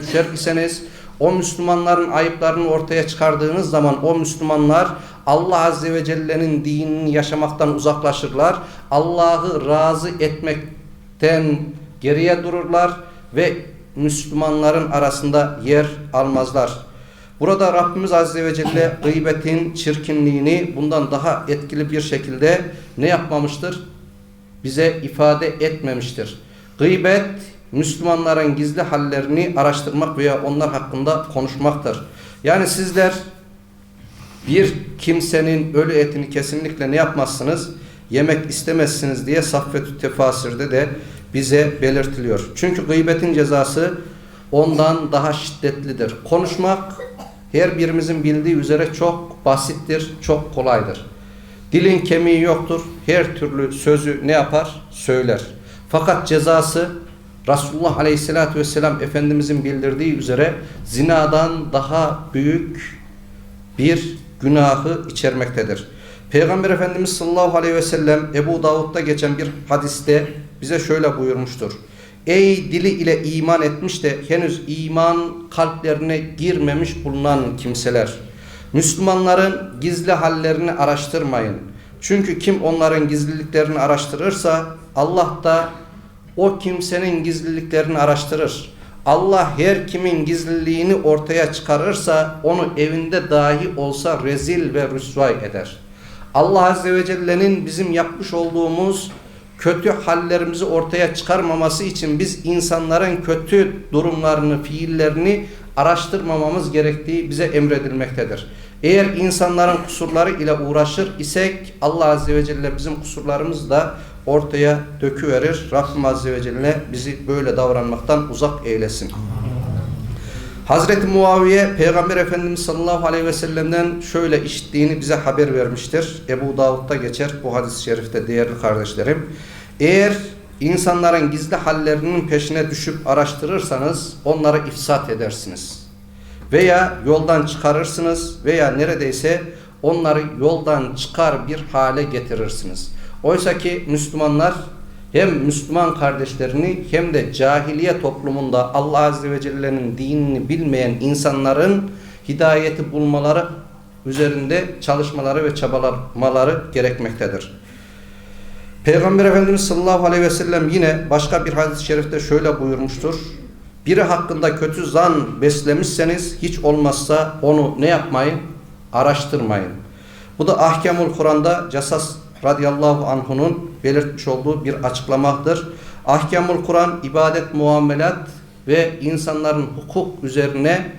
düşer iseniz o Müslümanların ayıplarını ortaya çıkardığınız zaman o Müslümanlar Allah Azze ve Celle'nin dinini yaşamaktan uzaklaşırlar. Allah'ı razı etmekten geriye dururlar ve Müslümanların arasında yer almazlar. Burada Rabbimiz Azze ve Celle gıybetin çirkinliğini bundan daha etkili bir şekilde ne yapmamıştır? Bize ifade etmemiştir. Gıybet Müslümanların gizli hallerini araştırmak veya onlar hakkında konuşmaktır. Yani sizler bir kimsenin ölü etini kesinlikle ne yapmazsınız? Yemek istemezsiniz diye Saffetü Tefasir'de de bize belirtiliyor. Çünkü gıybetin cezası ondan daha şiddetlidir. Konuşmak her birimizin bildiği üzere çok basittir, çok kolaydır. Dilin kemiği yoktur. Her türlü sözü ne yapar? Söyler. Fakat cezası Resulullah Aleyhisselatü Vesselam Efendimizin bildirdiği üzere zinadan daha büyük bir günahı içermektedir. Peygamber Efendimiz sallallahu aleyhi ve sellem Ebu Davud'da geçen bir hadiste bize şöyle buyurmuştur. Ey dili ile iman etmiş de henüz iman kalplerine girmemiş bulunan kimseler. Müslümanların gizli hallerini araştırmayın. Çünkü kim onların gizliliklerini araştırırsa Allah da o kimsenin gizliliklerini araştırır. Allah her kimin gizliliğini ortaya çıkarırsa onu evinde dahi olsa rezil ve rüsvay eder. Allah Azze ve Celle'nin bizim yapmış olduğumuz kötü hallerimizi ortaya çıkarmaması için biz insanların kötü durumlarını, fiillerini araştırmamamız gerektiği bize emredilmektedir. Eğer insanların kusurları ile uğraşır isek Allah Azze ve Celle bizim kusurlarımızı da ortaya döküverir. Rabbim Azze ve Celle bizi böyle davranmaktan uzak eylesin. Hazreti Muaviye Peygamber Efendimiz sallallahu aleyhi ve sellem'den şöyle işittiğini bize haber vermiştir. Ebu Davud'da geçer bu hadis-i şerifte değerli kardeşlerim. Eğer insanların gizli hallerinin peşine düşüp araştırırsanız onları ifsat edersiniz. Veya yoldan çıkarırsınız veya neredeyse onları yoldan çıkar bir hale getirirsiniz. Oysa ki Müslümanlar hem Müslüman kardeşlerini hem de cahiliye toplumunda Allah Azze ve Celle'nin dinini bilmeyen insanların hidayeti bulmaları üzerinde çalışmaları ve çabalamaları gerekmektedir. Peygamber Efendimiz sallallahu aleyhi ve sellem yine başka bir hadis-i şerifte şöyle buyurmuştur. Biri hakkında kötü zan beslemişseniz hiç olmazsa onu ne yapmayın? Araştırmayın. Bu da Ahkamul Kur'an'da Casas radıyallahu anhunun belirtmiş olduğu bir açıklamaktır. Ahkamul Kur'an ibadet, muamelat ve insanların hukuk üzerine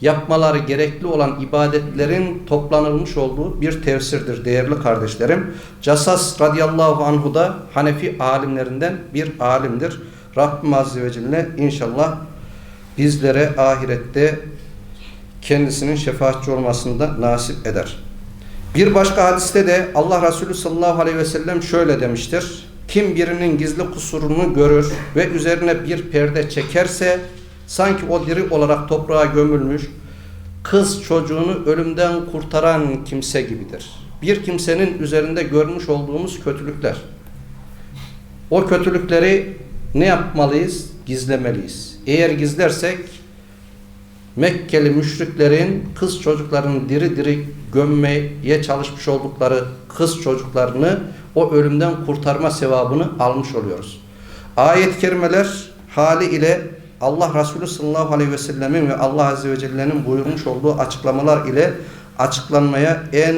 yapmaları gerekli olan ibadetlerin toplanılmış olduğu bir tefsirdir değerli kardeşlerim. Casas radıyallahu anhu da Hanefi alimlerinden bir alimdir. Rabbim Azze ve Celle inşallah bizlere ahirette kendisinin şefaatçi olmasını da nasip eder. Bir başka hadiste de Allah Resulü sallallahu aleyhi ve sellem şöyle demiştir. Kim birinin gizli kusurunu görür ve üzerine bir perde çekerse sanki o diri olarak toprağa gömülmüş kız çocuğunu ölümden kurtaran kimse gibidir. Bir kimsenin üzerinde görmüş olduğumuz kötülükler. O kötülükleri ne yapmalıyız? Gizlemeliyiz. Eğer gizlersek Mekkeli müşriklerin kız çocuklarını diri diri gömmeye çalışmış oldukları kız çocuklarını o ölümden kurtarma sevabını almış oluyoruz. Ayet-i kerimeler hali ile Allah Resulü sallallahu aleyhi ve sellemin ve Allah azze ve celle'nin buyurmuş olduğu açıklamalar ile açıklanmaya en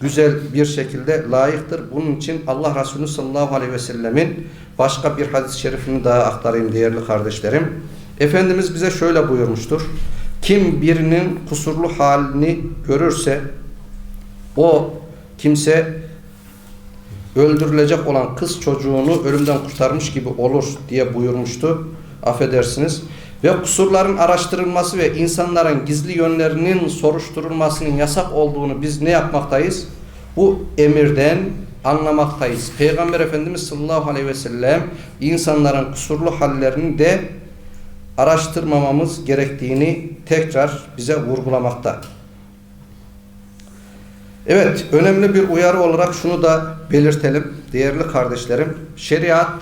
güzel bir şekilde layıktır. Bunun için Allah Resulü sallallahu aleyhi ve sellemin başka bir hadis-i şerifini daha aktarayım değerli kardeşlerim. Efendimiz bize şöyle buyurmuştur. Kim birinin kusurlu halini görürse o kimse öldürülecek olan kız çocuğunu ölümden kurtarmış gibi olur diye buyurmuştu. Affedersiniz. Ve kusurların araştırılması ve insanların gizli yönlerinin soruşturulmasının yasak olduğunu biz ne yapmaktayız? Bu emirden anlamaktayız. Peygamber Efendimiz sallallahu aleyhi ve sellem insanların kusurlu hallerini de araştırmamamız gerektiğini tekrar bize vurgulamakta. Evet, önemli bir uyarı olarak şunu da belirtelim değerli kardeşlerim. Şeriat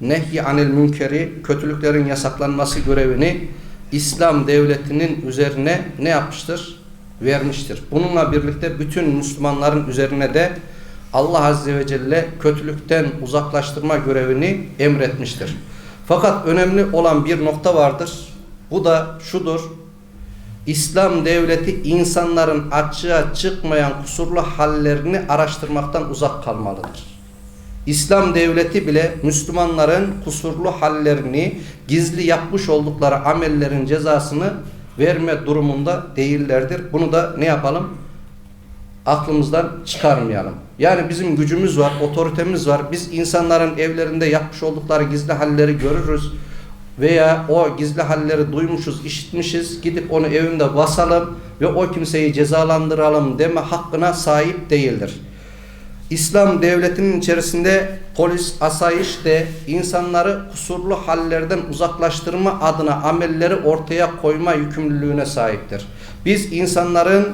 nehy anil münkeri, kötülüklerin yasaklanması görevini İslam devletinin üzerine ne yapmıştır? Vermiştir. Bununla birlikte bütün Müslümanların üzerine de Allah Azze ve Celle kötülükten uzaklaştırma görevini emretmiştir. Fakat önemli olan bir nokta vardır. Bu da şudur. İslam devleti insanların açığa çıkmayan kusurlu hallerini araştırmaktan uzak kalmalıdır. İslam devleti bile Müslümanların kusurlu hallerini, gizli yapmış oldukları amellerin cezasını verme durumunda değillerdir. Bunu da ne yapalım? Aklımızdan çıkarmayalım. Yani bizim gücümüz var, otoritemiz var. Biz insanların evlerinde yapmış oldukları gizli halleri görürüz. Veya o gizli halleri duymuşuz, işitmişiz. Gidip onu evinde basalım ve o kimseyi cezalandıralım deme hakkına sahip değildir. İslam devletinin içerisinde polis, asayiş de insanları kusurlu hallerden uzaklaştırma adına amelleri ortaya koyma yükümlülüğüne sahiptir. Biz insanların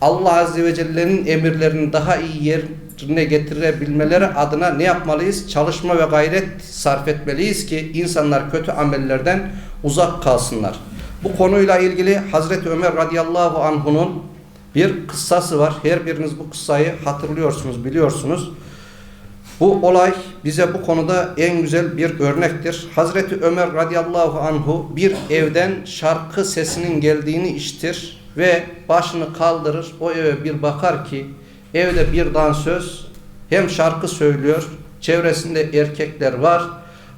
Allah Azze ve Celle'nin emirlerini daha iyi yerine getirebilmeleri adına ne yapmalıyız? Çalışma ve gayret sarf etmeliyiz ki insanlar kötü amellerden uzak kalsınlar. Bu konuyla ilgili Hazreti Ömer radıyallahu anh'unun bir kıssası var. Her biriniz bu kıssayı hatırlıyorsunuz, biliyorsunuz. Bu olay bize bu konuda en güzel bir örnektir. Hazreti Ömer radıyallahu anhu bir evden şarkı sesinin geldiğini işitir ve başını kaldırır. O eve bir bakar ki evde bir dansöz hem şarkı söylüyor, çevresinde erkekler var.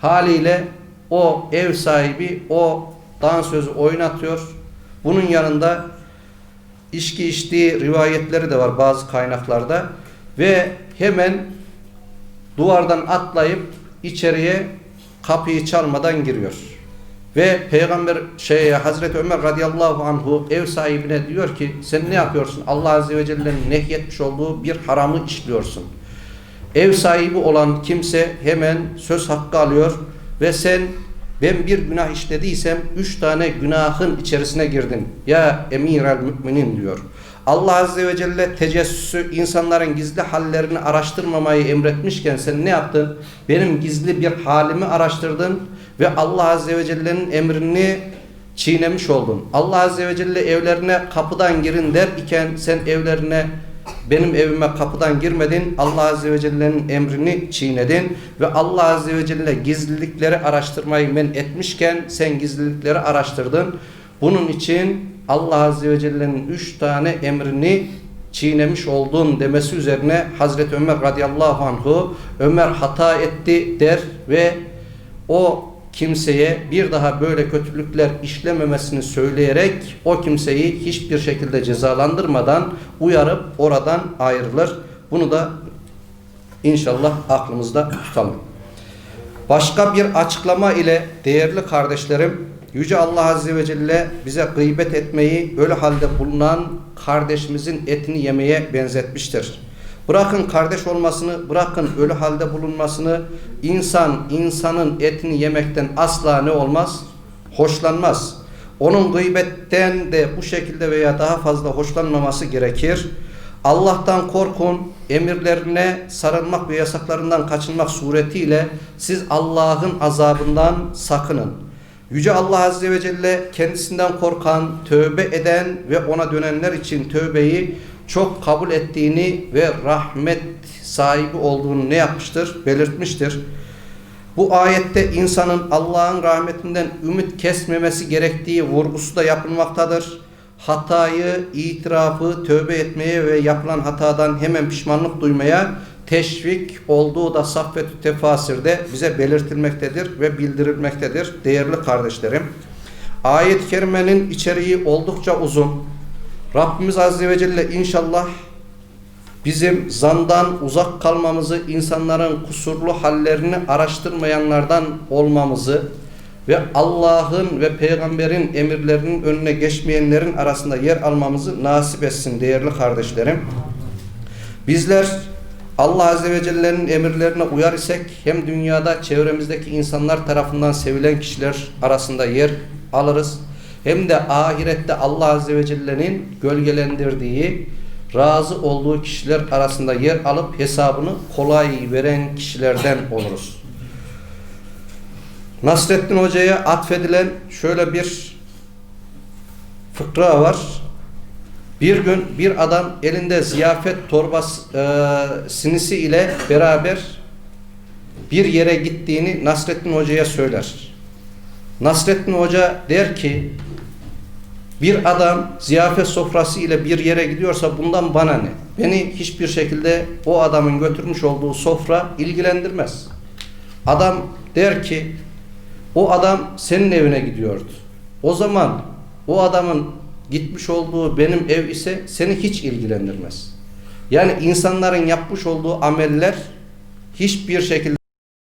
Haliyle o ev sahibi o dansözü oynatıyor. Bunun yanında içki içtiği rivayetleri de var bazı kaynaklarda ve hemen duvardan atlayıp içeriye kapıyı çalmadan giriyor. Ve Peygamber şey Hazreti Ömer radıyallahu anhu ev sahibine diyor ki sen ne yapıyorsun? Allah azze ve celle'nin nehyetmiş olduğu bir haramı işliyorsun. Ev sahibi olan kimse hemen söz hakkı alıyor ve sen ben bir günah işlediysem üç tane günahın içerisine girdim. Ya emir el müminin diyor. Allah Azze ve Celle tecessüsü insanların gizli hallerini araştırmamayı emretmişken sen ne yaptın? Benim gizli bir halimi araştırdın ve Allah Azze ve Celle'nin emrini çiğnemiş oldun. Allah Azze ve Celle evlerine kapıdan girin der iken sen evlerine benim evime kapıdan girmedin. Allah Azze ve Celle'nin emrini çiğnedin. Ve Allah Azze ve Celle gizlilikleri araştırmayı men etmişken sen gizlilikleri araştırdın. Bunun için Allah Azze ve Celle'nin üç tane emrini çiğnemiş oldun demesi üzerine Hazreti Ömer radıyallahu anhu Ömer hata etti der ve o kimseye bir daha böyle kötülükler işlememesini söyleyerek o kimseyi hiçbir şekilde cezalandırmadan uyarıp oradan ayrılır. Bunu da inşallah aklımızda tutalım. Başka bir açıklama ile değerli kardeşlerim Yüce Allah Azze ve Celle bize gıybet etmeyi öyle halde bulunan kardeşimizin etini yemeye benzetmiştir. Bırakın kardeş olmasını, bırakın ölü halde bulunmasını, insan insanın etini yemekten asla ne olmaz? Hoşlanmaz. Onun gıybetten de bu şekilde veya daha fazla hoşlanmaması gerekir. Allah'tan korkun, emirlerine sarılmak ve yasaklarından kaçınmak suretiyle siz Allah'ın azabından sakının. Yüce Allah Azze ve Celle kendisinden korkan, tövbe eden ve ona dönenler için tövbeyi çok kabul ettiğini ve rahmet sahibi olduğunu ne yapmıştır? Belirtmiştir. Bu ayette insanın Allah'ın rahmetinden ümit kesmemesi gerektiği vurgusu da yapılmaktadır. Hatayı, itirafı, tövbe etmeye ve yapılan hatadan hemen pişmanlık duymaya teşvik olduğu da Saffet-ü Tefasir'de bize belirtilmektedir ve bildirilmektedir değerli kardeşlerim. Ayet-i kerimenin içeriği oldukça uzun. Rabbimiz Azze ve Celle inşallah bizim zandan uzak kalmamızı, insanların kusurlu hallerini araştırmayanlardan olmamızı ve Allah'ın ve peygamberin emirlerinin önüne geçmeyenlerin arasında yer almamızı nasip etsin değerli kardeşlerim. Bizler Allah Azze ve Celle'nin emirlerine uyar isek hem dünyada çevremizdeki insanlar tarafından sevilen kişiler arasında yer alırız. Hem de ahirette Allah Azze ve Celle'nin gölgelendirdiği, razı olduğu kişiler arasında yer alıp hesabını kolay veren kişilerden oluruz. Nasrettin Hoca'ya atfedilen şöyle bir fıkra var. Bir gün bir adam elinde ziyafet torbası e, sinisi ile beraber bir yere gittiğini Nasrettin Hoca'ya söyler. Nasrettin Hoca der ki bir adam ziyafet sofrası ile bir yere gidiyorsa bundan bana ne? Beni hiçbir şekilde o adamın götürmüş olduğu sofra ilgilendirmez. Adam der ki o adam senin evine gidiyordu. O zaman o adamın gitmiş olduğu benim ev ise seni hiç ilgilendirmez. Yani insanların yapmış olduğu ameller hiçbir şekilde